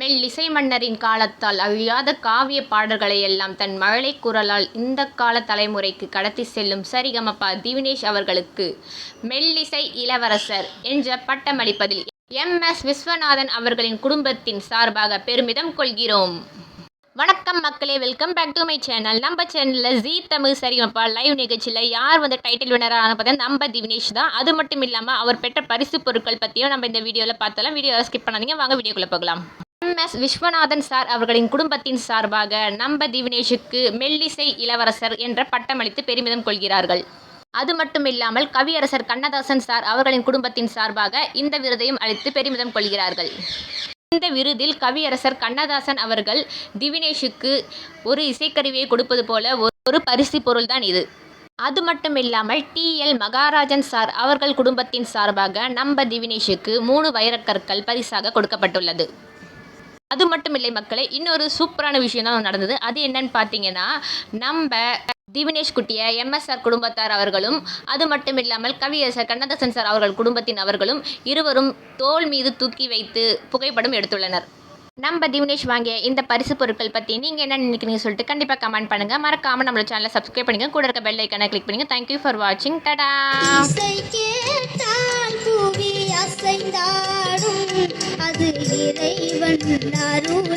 மெல்லிசை மன்னரின் காலத்தால் அழியாத காவிய பாடல்களையெல்லாம் தன் மழலை குரலால் இந்த கால தலைமுறைக்கு கடத்தி செல்லும் சரிகமபா திவினேஷ் அவர்களுக்கு மெல்லிசை இளவரசர் என்ற பட்டமளிப்பதில் எம் எஸ் விஸ்வநாதன் அவர்களின் குடும்பத்தின் சார்பாக பெருமிதம் கொள்கிறோம். வணக்கம் மக்களே welcome back to my channel நம்ம சேனலில் ஜீ தமிழ் சரிகமப்பா லைவ் நிகழ்ச்சியில் யார் வந்து டைட்டில் வினராக பார்த்தா நம்ம திவினேஷ் தான். அது மட்டும் இல்லாமல் அவர் பெற்ற பரிசு பொருட்கள் பற்றியும் நம்ம இந்த வீடியோவில் பார்த்தலாம் வீடியோவை ஸ்கிப் பண்ணாதீங்க. வாங்க வீடியோக்குள்ளே போகலாம். எம் எஸ் விஸ்வநாதன் சார் அவர்களின் குடும்பத்தின் சார்பாக நம்ப திவினேஷுக்கு மெல்லிசை இளவரசர் என்ற பட்டமளித்து பெருமிதம் கொள்கிறார்கள். அது மட்டும் இல்லாமல் கவியரசர் கண்ணதாசன் சார் அவர்களின் குடும்பத்தின் சார்பாக இந்த விருதையும் அளித்து பெருமிதம் கொள்கிறார்கள். இந்த விருதில் கவியரசர் கண்ணதாசன் அவர்கள் திவினேஷுக்கு ஒரு இசைக்கருவியை கொடுப்பது போல ஒரு- ஒரு பரிசு பொருள்தான் இது. அது மட்டும் இல்லாமல் டிஎல் மகாராஜன் சார் அவர்கள் குடும்பத்தின் சார்பாக நம்ப திவினேஷுக்கு மூணு வைரக்கற்கள் பரிசாக கொடுக்கப்பட்டுள்ளது. அது மட்டும் இல்லை மக்களே இன்னொரு சூப்பரான விஷயம் தான் நடந்தது. அது என்னன்னு பார்த்தீங்கன்னா நம்ம திவினேஷ் குட்டிய எம்எஸ்ஆர் குடும்பத்தார் அவர்களும் அது மட்டும் இல்லாமல் கவியரசர் கண்ணதாசன் சார் அவர்கள் குடும்பத்தின் அவர்களும் இருவரும் தோள் மீது தூக்கி வைத்து புகைப்படம் எடுத்துள்ளனர். நம்ம திவினேஷ் வாங்கிய இந்த பரிசு பொருட்கள் பற்றி நீங்கள் என்ன நினைக்கிறீங்க சொல்லிட்டு கண்டிப்பாக கமெண்ட் பண்ணுங்கள் மறக்காமல் நம்மளோட சேனலை சப்ஸ்கிரைப் பண்ணுங்கள் கூட இருக்க பெல் ஐக்கனை கிளிக் பண்ணுங்கள் தேங்க்யூ ஃபார் வாட்சிங் டடா அது இறைவன் அருள்